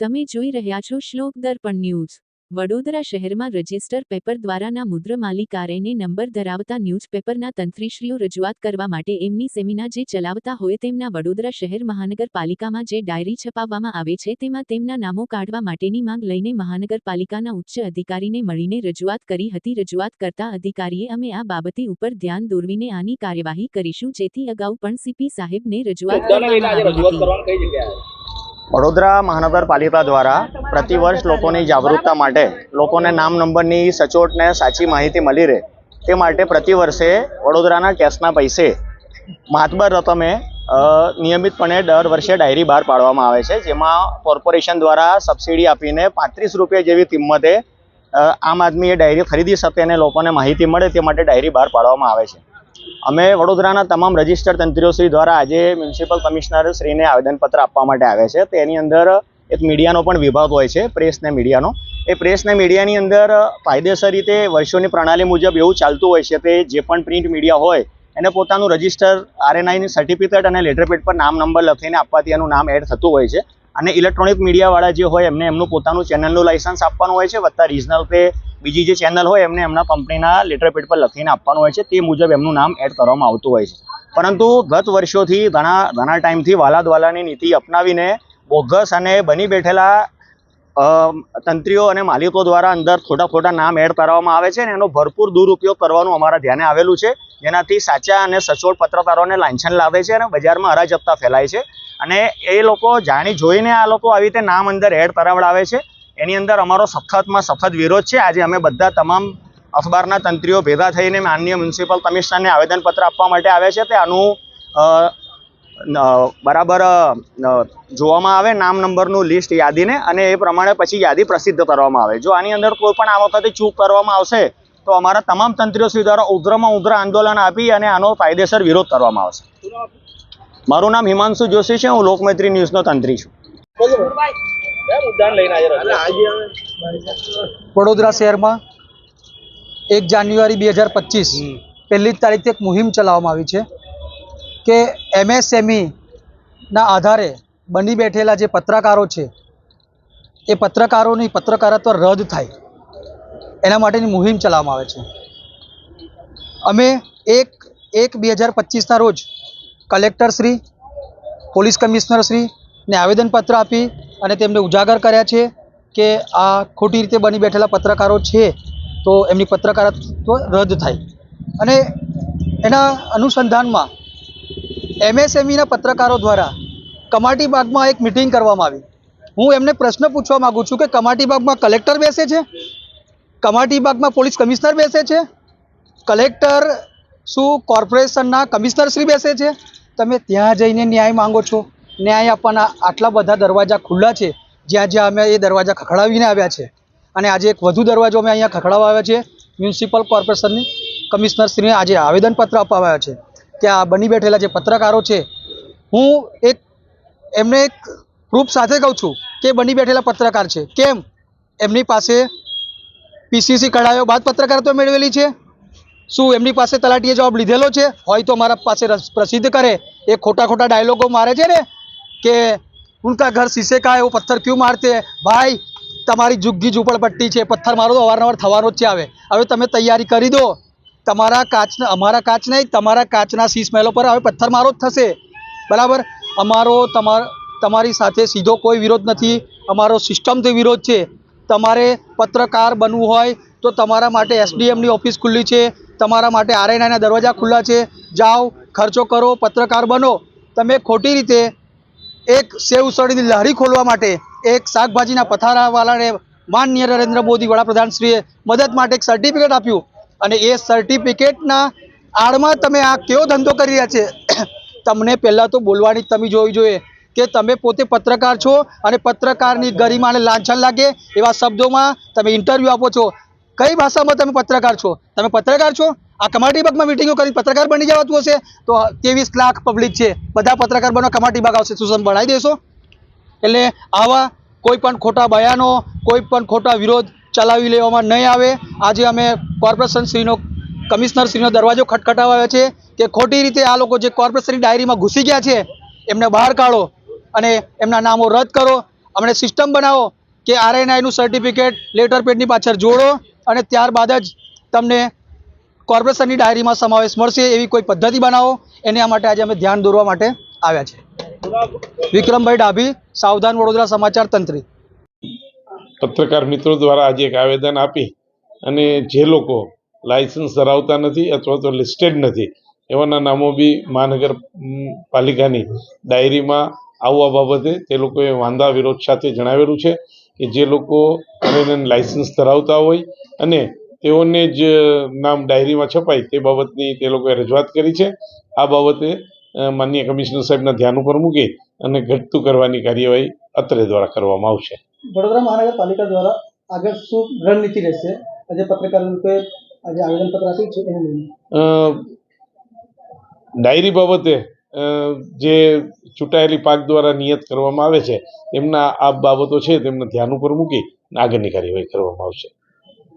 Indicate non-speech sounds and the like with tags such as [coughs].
તમે જોઈ રહ્યા છો શ્લોક દર્પણ ન્યૂઝ. વડોદરા શહેરમાં રજિસ્ટર પેપર દ્વારાના મુદ્ર માલિકારેને નંબર ધરાવતા ન્યૂઝપેપરના તંત્રીશ્રીઓ રજૂઆત કરવા માટે એમની સેમિના જે ચલાવતા હોય તેમના વડોદરા શહેર મહાનગરપાલિકામાં જે ડાયરી છપાવવામાં આવે છે તેમાં તેમના નામો કાઢવા માટેની માંગ લઈને મહાનગરપાલિકાના ઉચ્ચ અધિકારીને મળીને રજૂઆત કરી હતી. રજૂઆત કરતા અધિકારીએ અમે આ બાબતે ઉપર ધ્યાન દોરવીને આની કાર્યવાહી કરીશું જેથી અગાઉ પણ સીપી સાહેબને રજૂઆત કરવામાં આવી હતી. વડોદરા મહાનગરપાલિકા દ્વારા પ્રતિવર્ષ લોકોની જાગૃતતા માટે લોકોને નામ નંબરની સચોટ ને સાચી માહિતી મળી રહે તે માટે પ્રતિ વર્ષે વડોદરાના કેશના પૈસે માતબર રકમે નિયમિતપણે દર વર્ષે ડાયરી બહાર પાડવામાં આવે છે, જેમાં કોર્પોરેશન દ્વારા સબસિડી આપીને પાંત્રીસ રૂપિયા જેવી કિંમતે આમ આદમી ડાયરી ખરીદી શકે અને લોકોને માહિતી મળે તે માટે ડાયરી બહાર પાડવામાં આવે છે. અમે વડોદરાના તમામ રજિસ્ટર તંત્રીઓશ્રી દ્વારા આજે મ્યુનિસિપલ કમિશનર શ્રીને આવેદનપત્ર આપવા માટે આવ્યા છે. તેની અંદર એક મીડિયાનો પણ વિભાગ હોય છે, પ્રેસ ને મીડિયાનો. એ પ્રેસ ને મીડિયાની અંદર કાયદેસર રીતે વર્ષોની પ્રણાલી મુજબ એવું ચાલતું હોય છે કે જે પણ પ્રિન્ટ મીડિયા હોય, એને પોતાનું રજિસ્ટર આરએનઆઈની સર્ટિફિકેટ અને લેટરપેડ પર નામ નંબર લખીને આપવાથી એનું નામ એડ થતું હોય છે. અને ઇલેક્ટ્રોનિક મીડિયાવાળા જે હોય એમને એમનું પોતાનું ચેનલનું લાઇસન્સ આપવાનું હોય છે, વત્તા રિજનલ કે બીજી જે ચેનલ હોય એમને એમના કંપનીના લેટરપેડ પર લખીને આપવાનું હોય છે, તે મુજબ એમનું નામ એડ કરવામાં આવતું હોય છે. પરંતુ ગત વર્ષોથી ઘણા ઘણા ટાઈમથી વાલાદવાલાની નીતિ અપનાવીને બોગસ અને બની બેઠેલા તંત્રીઓ અને માલિકો દ્વારા અંદર ખોટા ખોટા નામ એડ કરવામાં આવે છે અને એનો ભરપૂર દુરુપયોગ કરવાનું અમારા ધ્યાને આવેલું છે. જેનાથી સાચા અને સચોટ પત્રકારોને લાંછન લાવે છે અને બજારમાં અરાજકતા ફેલાય છે. અને એ લોકો જાણી જોઈને આ લોકો આવી રીતે નામ અંદર એડ કરાવડાવે છે. એની અંદર અમારો સખતમાં સખત વિરોધ છે. આજે અમે બધા તમામ અખબારના તંત્રીઓ ભેગા થઈને માનનીય મ્યુનિસિપલ કમિશનરને આવેદનપત્ર આપવા માટે આવ્યા છે. તે આનું બરાબર જોવામાં આવે, નામ નંબરનું લિસ્ટ યાદીને અને એ પ્રમાણે પછી યાદી પ્રસિદ્ધ કરવામાં આવે. જો આની અંદર કોઈ પણ આ વખતે ચૂક કરવામાં આવશે, તો અમારા તમામ તંત્રીઓ શ્રી દ્વારા ઉગ્રમાં ઉગ્ર આંદોલન આપી અને આનો કાયદેસર વિરોધ કરવામાં આવશે. મારું નામ હિમાંશુ જોશી છે. હું લોકમૈત્રી ન્યૂઝનો તંત્રી છું. કયા મુદ્દાને લઈને આજે રજૂઆત વડોદરા શહેરમાં એક જાન્યુઆરી બે હજાર પચીસ પહેલી જ તારીખથી એક મુહિમ ચલાવવામાં આવી છે કે એમએસએમઈના આધારે બની બેઠેલા જે પત્રકારો છે એ પત્રકારોની પત્રકારત્વ રદ થાય. એના માટેની મુહિમ ચલાવવામાં આવે છે. અમે એક એક બે હજાર પચીસના રોજ કલેક્ટરશ્રી પોલીસ કમિશનરશ્રીને આવેદનપત્ર આપી અને તેમને ઉજાગર કર્યા છે કે આ ખોટી રીતે બની બેઠેલા પત્રકારો છે, તો એમની પત્રકારત્વ રદ થાય. અને એના અનુસંધાનમાં એમએસએમઈના પત્રકારો દ્વારા કમાટી બાગમાં એક મિટિંગ કરવામાં આવી. હું એમને પ્રશ્ન પૂછવા માગું છું કે કમાટી બાગમાં કલેક્ટર બેસે છે? કમાટી બાગમાં પોલીસ કમિશનર બેસે છે? કલેક્ટર શું કોર્પોરેશનના કમિશનર શ્રી બેસે છે? તમે ત્યાં જઈને ન્યાય માંગો છો. ન્યાય આપવાના આટલા બધા દરવાજા ખુલ્લા છે, જ્યાં જ્યાં અમે એ દરવાજા ખખડાવીને આવ્યા છે. અને આજે એક વધુ દરવાજો અમે અહીંયા ખખડાવવા આવ્યા છે, મ્યુનિસિપલ કોર્પોરેશનની કમિશનરશ્રીને આજે આવેદનપત્ર અપાવ્યા છે કે આ બની બેઠેલા જે પત્રકારો છે, હું એક, એમને એક પ્રૂફ સાથે કહું છું કે બની બેઠેલા પત્રકાર છે. કેમ? એમની પાસે પીસીસી કઢાયો બાદ પત્રકારત્વ મેળવેલી છે. શું એમની પાસે તલાટીએ જવાબ લીધેલો છે? હોય તો મારા પાસે પ્રસિદ્ધ કરે. એ ખોટા ખોટા ડાયલોગો મારે છે ને? કે ઉનકા ઘર શીશે હે, વો પથ્થર ક્यों મારતે? ભાઈ તમારી જુગ્ગી ઝૂંપડપટ્ટી છે પથ્થર મારો તો અવારનવાર થવાનો જ છે આવે હવે તમે તૈયારી કરી દો. તમારા કાચના અમારા કાચ નહીં તમારા કાચના શીશ મહેલો પર હવે પથ્થર મારો જ થશે. બરાબર? અમારો તમારી સાથે સીધો કોઈ વિરોધ નથી. અમારો સિસ્ટમથી વિરોધ છે. તમારે પત્રકાર બનવું હોય તો તમારા માટે એસડીએમની ઓફિસ ખુલ્લી છે. તમારા માટે આરએનઆઈના દરવાજા ખુલ્લા છે. જાઓ ખર્ચો કરો પત્રકાર બનો. તમે ખોટી રીતે એક સેવ ઉસળીની લહેરી ખોલવા માટે એક શાકભાજીના પથારાવાળાને માનનીય નરેન્દ્ર મોદી વડાપ્રધાનશ્રીએ મદદ માટે એક સર્ટિફિકેટ આપ્યું. અને એ સર્ટિફિકેટના આડમાં તમે આ કેવો ધંધો કરી રહ્યા છે? [coughs] તમને પહેલાં તો બોલવાની તમે જોવી જોઈએ કે તમે પોતે પત્રકાર છો અને પત્રકારની ગરિમાને લાંછન લાગે એવા શબ્દોમાં તમે ઇન્ટરવ્યૂ આપો છો. કઈ ભાષામાં તમે પત્રકાર છો? તમે પત્રકાર છો? આ કમાટી બાગમાં મિટિંગો કરી, પત્રકાર બની જવાતું હશે, તો ત્રેવીસ લાખ પબ્લિક છે. બધા પત્રકાર બનો કમાટી બાગ આવશે સુસમ બનાવી દેશો. એટલે આવા કોઈ પણ ખોટા બયાનો, કોઈ પણ ખોટા વિરોધ ચલાવી લેવામાં નહીં આવે. આજે અમે કોર્પોરેશન શ્રીનો કમિશનર શ્રીનો દરવાજો ખટખટાવ્યો છે કે ખોટી રીતે આ લોકો જે કોર્પોરેશનની ડાયરીમાં ઘૂસી ગયા છે, એમને બહાર કાઢો અને એમના નામો રદ કરો. અમને સિસ્ટમ બનાવો કે આરએનઆઈનું સર્ટિફિકેટ લેટર પેડની પાછળ જોડો અને ત્યારબાદ જ તમને કોર્પોરેશનની ડાયરીમાં સમાવેશ મળશે એવી કોઈ પદ્ધતિ બનાવો, એના માટે આજે અમે ધ્યાન દોરવા માટે આવ્યા છે. વિક્રમભાઈ ડાભી, સાવધાન વડોદરા સમાચાર તંત્રી. પત્રકાર મિત્રો દ્વારા આજે એક આવેદન આપી અને જે લોકો લાયસન્સ ધરાવતા નથી અથવા તો લિસ્ટેડ નથી, એવાના નામો બી મહાનગર પાલિકાની ડાયરીમાં આવવા બાબતે તે લોકોએ વાંધા વિરોધ સાથે જણાવેલું છે કે જે લોકો લાયસન્સ ધરાવતા હોય અને તેઓને જ નામ ડાયરીમાં છપાય તે બાબતની તે લોકોએ રજૂઆત કરી છે. આ બાબતે માનનીય કમિશનર સાહેબના ધ્યાન ઉપર મૂકી અને ઘટતું કરવાની કાર્યવાહી અત્રે દ્વારા કરવામાં આવશે. વડોદરા મહાનગરપાલિકા દ્વારા આગળ શું રણનીતિ રહેશે? આજે પત્રકાર રૂપે આજે આવેદનપત્ર આપ્યું છે ડાયરી બાબતે જે ચૂંટાયેલી પાક દ્વારા નિયત કરવામાં આવે છે તેમના આ બાબતો છે તેમને ધ્યાન ઉપર મૂકી આગળની કાર્યવાહી કરવામાં આવશે.